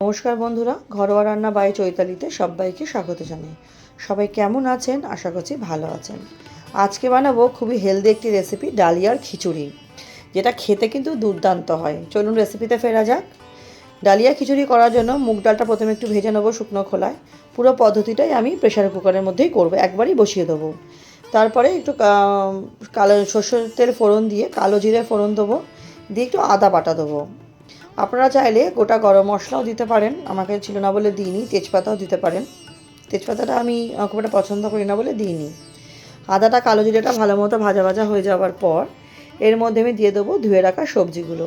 নমস্কার বন্ধুরা, ঘরোয়া রান্না বাই চৈতালিতে সবাইকে স্বাগত জানাই। সবাই কেমন আছেন? আশা করছি ভালো আছেন। আজকে বানাবো খুবই হেলদি একটি রেসিপি ডালিয়ার খিচুড়ি, যেটা খেতে কিন্তু দুর্দান্ত হয়। চলুন রেসিপিতে ফেরা যাক। ডালিয়া খিচুড়ি করার জন্য মুগ ডালটা প্রথমে একটু ভেজে নেব শুকনো খোলায়। পুরো পদ্ধতিটাই আমি প্রেশার কুকারের মধ্যেই করব, একবারই বসিয়ে দেবো। তারপরে একটু কালো সর্ষের তেল ফোড়ন দিয়ে কালো জিরে ফোড়ন দেবো, দিয়ে একটু আদা বাটা দেবো। আপনারা চাইলে গোটা গরম মশলাও দিতে পারেন। আমাকে ছিল না বলে দিইনি, তেজপাতাও দিতে পারেন। তেজপাতাটা আমি খুব একটা পছন্দ করি না বলে দিইনি। আদাটা কালো জিরেটা ভালো মতো ভাজা ভাজা হয়ে যাওয়ার পর এর মধ্যে আমি দিয়ে দেবো ধুয়ে রাখা সবজিগুলো।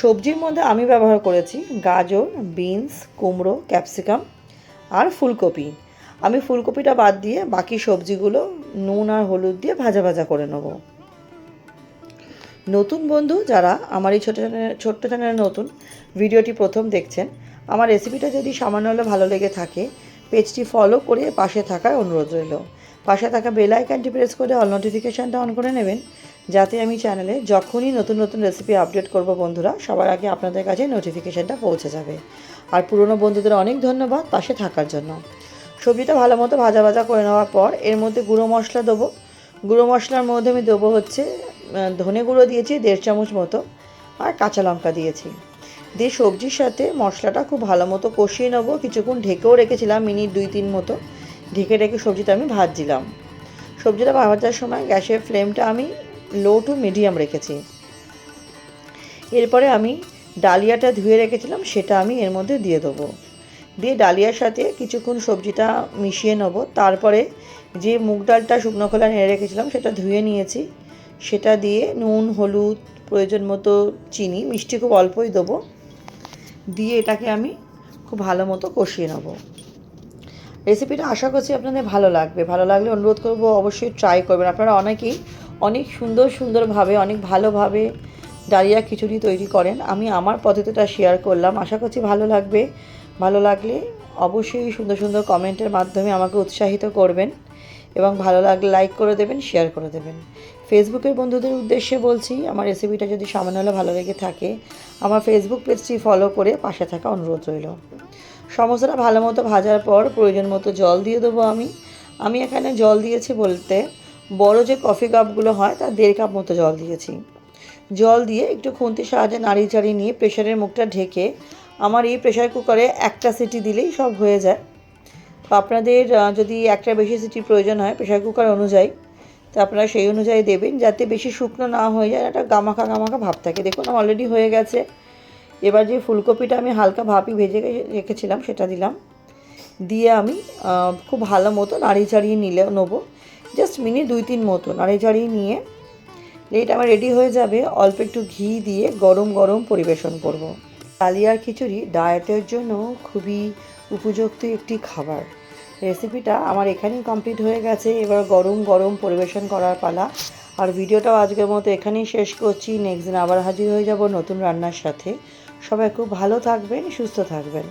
সবজির মধ্যে আমি ব্যবহার করেছি গাজর, বিনস, কুমড়ো, ক্যাপসিকাম আর ফুলকপি। আমি ফুলকপিটা বাদ দিয়ে বাকি সবজিগুলো নুন আর হলুদ দিয়ে ভাজা ভাজা করে নেব। নতুন বন্ধু যারা আমার এই ছোটো চ্যানেল, ছোট্ট চ্যানেলে নতুন, ভিডিওটি প্রথম দেখছেন, আমার রেসিপিটা যদি সামান্য হলে ভালো লেগে থাকে পেজটি ফলো করে পাশে থাকার অনুরোধ রইল। পাশে থাকা বেল আইকনটি প্রেস করে অল নোটিফিকেশানটা অন করে নেবেন, যাতে আমি চ্যানেলে যখনই নতুন নতুন রেসিপি আপডেট করব বন্ধুরা, সবার আগে আপনাদের কাছে নোটিফিকেশানটা পৌঁছে যাবে। আর পুরনো বন্ধুদের অনেক ধন্যবাদ পাশে থাকার জন্য। সবজিটা ভালো মতো ভাজা ভাজা করে নেওয়ার পর এর মধ্যে গুঁড়ো মশলা দেবো। গুঁড়ো মশলার মধ্যে আমি দেবো হচ্ছে ধনে গুঁড়ো দিয়েছি, দেড় চামচ মতো, আর কাঁচা লঙ্কা দিয়েছি। দিয়ে সবজির সাথে মশলাটা খুব ভালো মতো কষিয়ে নেব। কিছুক্ষণ ঢেকেও রেখেছিলাম, মিনিট দুই তিন মতো। ঢেকে রেখে সবজিটা আমি ভাজছিলাম। সবজিটা ভাজার সময় গ্যাসের ফ্লেমটা আমি লো টু মিডিয়াম রেখেছি। এরপরে আমি ডালিয়াটা ধুয়ে রেখেছিলাম, সেটা আমি এর মধ্যে দিয়ে দেবো। দিয়ে ডালিয়ার সাথে কিছুক্ষণ সবজিটা মিশিয়ে নেব। তারপরে যে মুগ ডালটা শুকনো খোলা নেড়ে রেখেছিলাম, সেটা ধুয়ে নিয়েছি। সেটা দিয়ে নুন, হলুদ, প্রয়োজন মতো চিনি, মিষ্টি খুব অল্পই দেবো। দিয়ে এটাকে আমি খুব ভালো মতো কষিয়ে নেব। রেসিপিটা আশা করছি আপনাদের ভালো লাগবে। ভালো লাগলে অনুরোধ করব অবশ্যই ট্রাই করবেন। আপনারা অনেকেই অনেক সুন্দর সুন্দরভাবে, অনেক ভালোভাবে ডালিয়া খিচুড়ি তৈরি করেন। আমি আমার পদ্ধতিটা শেয়ার করলাম। আশা করছি ভালো লাগবে। ভালো লাগলে অবশ্যই সুন্দর সুন্দর কমেন্টের মাধ্যমে আমাকে উৎসাহিত করবেন এবং ভালো লাগলে লাইক করে দেবেন শেয়ার করে দেবেন। ফেসবুকের বন্ধুদের উদ্দেশ্যে বলছি, আমার রেসিপিটা যদি সামান্য হলে ভালো লেগে থাকে, আমার ফেসবুক পেজটি ফলো করে পাশে থাকা অনুরোধ রইল। সমস্যাটা ভালো মতো ভাজার পর প্রয়োজন মতো জল দিয়ে দেবো আমি। আমি এখানে জল দিয়েছি বলতে, বড় যে কফি কাপগুলো হয়, তার দেড় কাপ মতো জল দিয়েছি। জল দিয়ে একটু খুন্তির সাহায্যে নাড়িয়ে চাড়িয়ে নিয়ে প্রেশারের মুখটা ঢেকে আমার এই প্রেশার কুকারে একটা সিটি দিলেই সব হয়ে যায়। আপনাদের যদি একটা বেশি সিটি প্রয়োজন হয় প্রেশার কুকার অনুযায়ী তো আপনারা সেই অনুযায়ী দেবেন যাতে বেশি শুকনো না হয়ে যায়, একটা গামাখা গামাখা ভাব থাকে। দেখুন অলরেডি হয়ে গেছে। এবার যে ফুলকপিটা আমি হালকা ভাপি ভেজে রেখেছিলাম, সেটা দিলাম। দিয়ে আমি খুব ভালো মতো নাড়িয়ে চাড়িয়ে নিলে নেব। জাস্ট মিনিট দুই তিন মতো নাড়িয়ে চাড়িয়ে নিয়ে এটা আমার রেডি হয়ে যাবে, অল্প একটু ঘি দিয়ে গরম গরম পরিবেশন করব। ডালিয়ার খিচুড়ি ডায়েটের জন্য খুবই উপযুক্ত একটি খাবার। রেসিপিটা আমার এখানেই কমপ্লিট হয়ে গেছে। এবার গরম গরম পরিবেশন করার পালা। আর ভিডিওটাও আজকের মতো এখানেই শেষ করছি। নেক্সট দিন আবার হাজির হয়ে যাব নতুন রান্নার সাথে। সবাই খুব ভালো থাকবেন, সুস্থ থাকবেন।